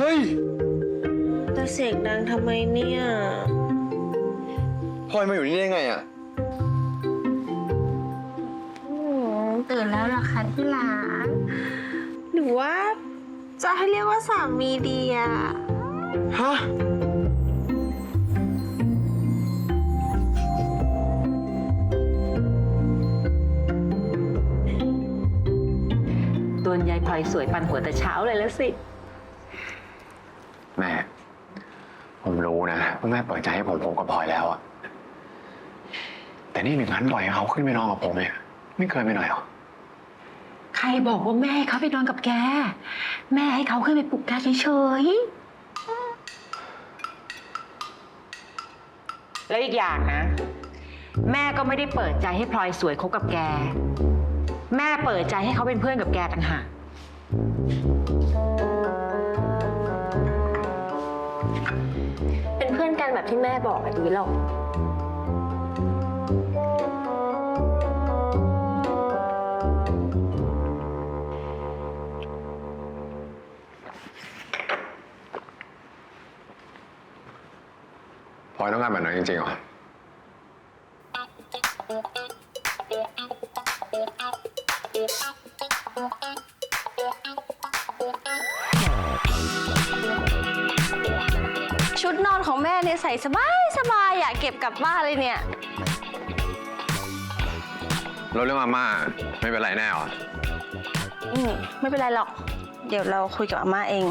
ฮ้ยแต่เสียงดังทำไมเนี่ย พลอยมาอยู่นี่ได้ไงอะอืมตื่นแล้วเหรอคะที่หลานหรือว่า จะให้เรียกว่าสามีดีอะฮะ โดนยายพลอยสวยปันหัวแต่เช้าเลยแล้วสิ แม่ ผมรู้นะว่าแม่เปิดใจให้ผมผมกับพลอยแล้วอะแต่นี่หนึ่งนั้นปล่อยให้เขาขึ้นไปนอนกับผมเนี่ยไม่เกินไปหน่อยหรอใครบอกว่าแม่ให้เขาไปนอนกับแก แม่ให้เขาขึ้นไปปลุกแกเฉยๆแล้วอีกอย่างนะ แม่ก็ไม่ได้เปิดใจให้พลอยสวยคบกับแก แม่เปิดใจให้เขาเป็นเพื่อนกับแกต่างหาก เป็นเพื่อนกันแบบที่แม่บอกอะดีหรอก พลอยต้องการแบบนั้นจริงๆเหรอชุด ของแม่เนี่ยใส่สบายสบายอยากเก็บกลับบ้านเลยเนี่ย เราเรื่องอาม่าไม่เป็นไรแน่หรออืมไม่เป็นไรหรอก เดี๋ยวเราคุยกับอาม่าเอง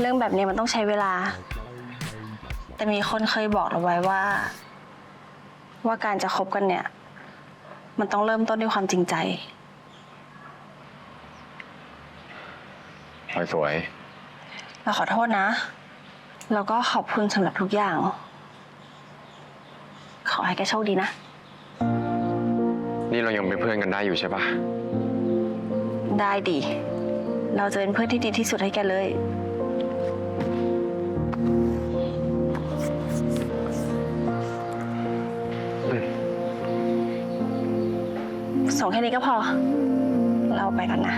เรื่องแบบนี้มันต้องใช้เวลา แต่มีคนเคยบอกเราไว้ว่า ว่าการจะคบกันเนี่ย มันต้องเริ่มต้นด้วยความจริงใจพลอยสวย เราขอโทษนะ แล้วก็ขอบคุณสำหรับทุกอย่าง ขอให้แกโชคดีนะ นี่เรายังเป็นเพื่อนกันได้อยู่ใช่ปะได้ดี เราจะเป็นเพื่อนที่ดีที่สุดให้แกเลย ส่งแค่นี้ก็พอ เราไปกันนะ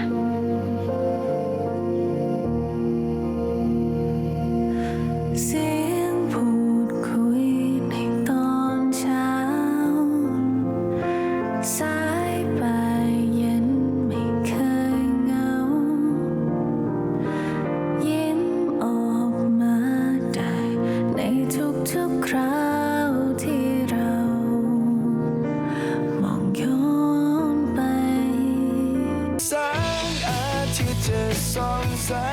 อ